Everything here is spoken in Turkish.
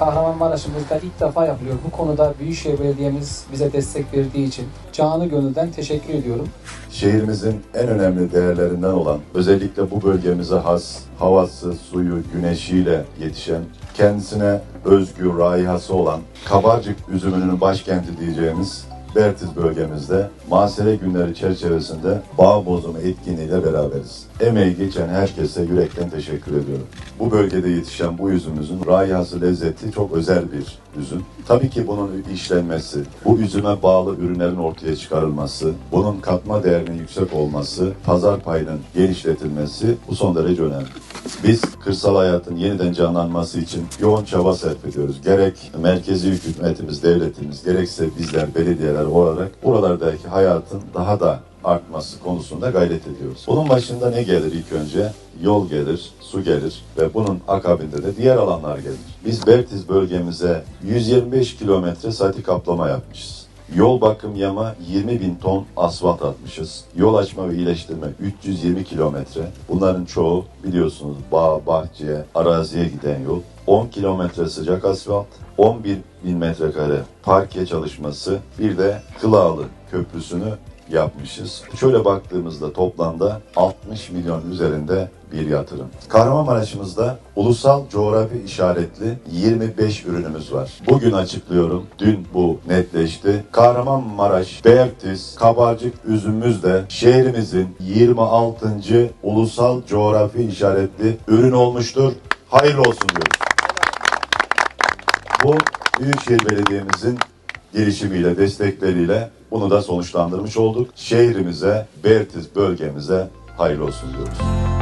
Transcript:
Kahramanmaraş'ımızda ilk defa yapılıyor. Bu konuda Büyükşehir Belediye'miz bize destek verdiği için canı gönülden teşekkür ediyorum. Şehrimizin en önemli değerlerinden olan, özellikle bu bölgemize has, havası, suyu, güneşiyle yetişen, kendisine özgü raihası olan Kabarcık üzümünün başkenti diyeceğimiz Bertiz bölgemizde Masere Günleri çerçevesinde bağ bozumu etkinliğiyle beraberiz. Emeği geçen herkese yürekten teşekkür ediyorum. Bu bölgede yetişen bu üzümümüzün raihası, lezzeti çok özel bir üzüm. Tabii ki bunun işlenmesi, bu üzüme bağlı ürünlerin ortaya çıkarılması, bunun katma değerinin yüksek olması, pazar payının genişletilmesi bu son derece önemli. Biz kırsal hayatın yeniden canlanması için yoğun çaba sarf ediyoruz. Gerek merkezi hükümetimiz, devletimiz, gerekse bizler belediyeler olarak buralardaki hayatın daha da artması konusunda gayret ediyoruz. Bunun başında ne gelir ilk önce? Yol gelir, su gelir ve bunun akabinde de diğer alanlar gelir. Biz Bertiz bölgemize 125 kilometre sati kaplama yapmışız. Yol bakım yama 20 bin ton asfalt atmışız. Yol açma ve iyileştirme 320 kilometre. Bunların çoğu biliyorsunuz bağ, bahçeye, araziye giden yol. 10 kilometre sıcak asfalt, 11 bin metrekare parke çalışması, bir de Kılağlı Köprüsü'nü yapmışız. Şöyle baktığımızda toplamda 60 milyon üzerinde bir yatırım. Kahramanmaraş'ımızda ulusal coğrafi işaretli 25 ürünümüz var. Bugün açıklıyorum. Dün bu netleşti. Kahramanmaraş, Bertiz, Kabarcık üzümümüz de şehrimizin 26. ulusal coğrafi işaretli ürün olmuştur. Hayırlı olsun diyoruz. Bu Büyükşehir Belediye'mizin girişimiyle, destekleriyle bunu da sonuçlandırmış olduk. Şehrimize, Bertiz bölgemize hayırlı olsun diyoruz.